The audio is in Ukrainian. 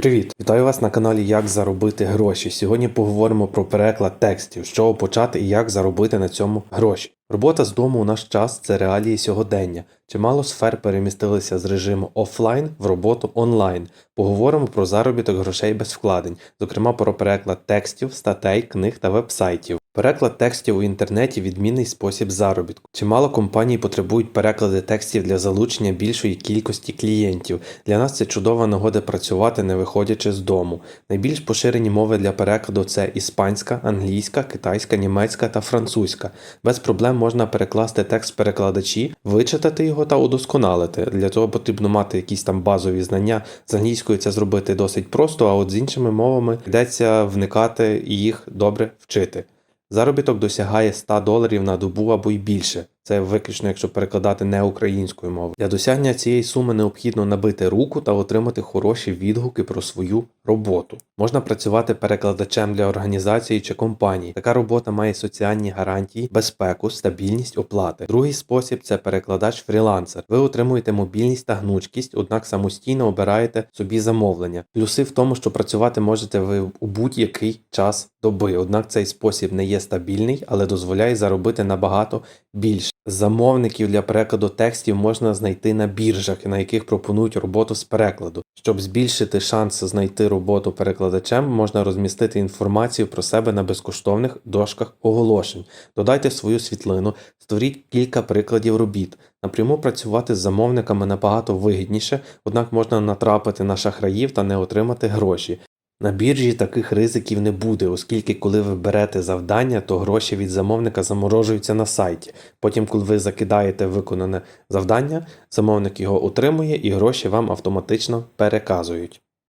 Привіт! Вітаю вас на каналі Як заробити гроші. Сьогодні поговоримо про переклад текстів, з чого почати і як заробити на цьому гроші. Робота з дому у наш час це реалії сьогодення. Чимало сфер перемістилися з режиму офлайн в роботу онлайн. Поговоримо про заробіток грошей без вкладень, зокрема про переклад текстів, статей, книг та вебсайтів. Переклад текстів у інтернеті відмінний спосіб заробітку. Чимало компаній потребують переклади текстів для залучення більшої кількості клієнтів. Для нас це чудова нагода працювати, не виходячи з дому. Найбільш поширені мови для перекладу це іспанська, англійська, китайська, німецька та французька. Без проблем можна перекласти текст перекладачі, вичитати його та удосконалити. Для цього потрібно мати якісь там базові знання. З англійською це зробити досить просто, а от з іншими мовами йдеться вникати і їх добре вчити. Заробіток досягає 100 доларів на добу або й більше. Це виключно, якщо перекладати не українською мовою. Для досягнення цієї суми необхідно набити руку та отримати хороші відгуки про свою роботу. Можна працювати перекладачем для організації чи компанії. Така робота має соціальні гарантії, безпеку, стабільність оплати. Другий спосіб це перекладач-фрілансер. Ви отримуєте мобільність та гнучкість, однак самостійно обираєте собі замовлення. Плюси в тому, що працювати можете ви у будь-який час доби. Однак цей спосіб не є стабільний, але дозволяє заробити набагато більше. Замовників для перекладу текстів можна знайти на біржах, на яких пропонують роботу з перекладу. Щоб збільшити шанс знайти роботу перекладачем, можна розмістити інформацію про себе на безкоштовних дошках оголошень. Додайте свою світлину, створіть кілька прикладів робіт. Напряму працювати з замовниками набагато вигідніше, однак можна натрапити на шахраїв та не отримати гроші. На біржі таких ризиків не буде, оскільки коли ви берете завдання, то гроші від замовника заморожуються на сайті. Потім, коли ви закидаєте виконане завдання, замовник його отримує і гроші вам автоматично переказують.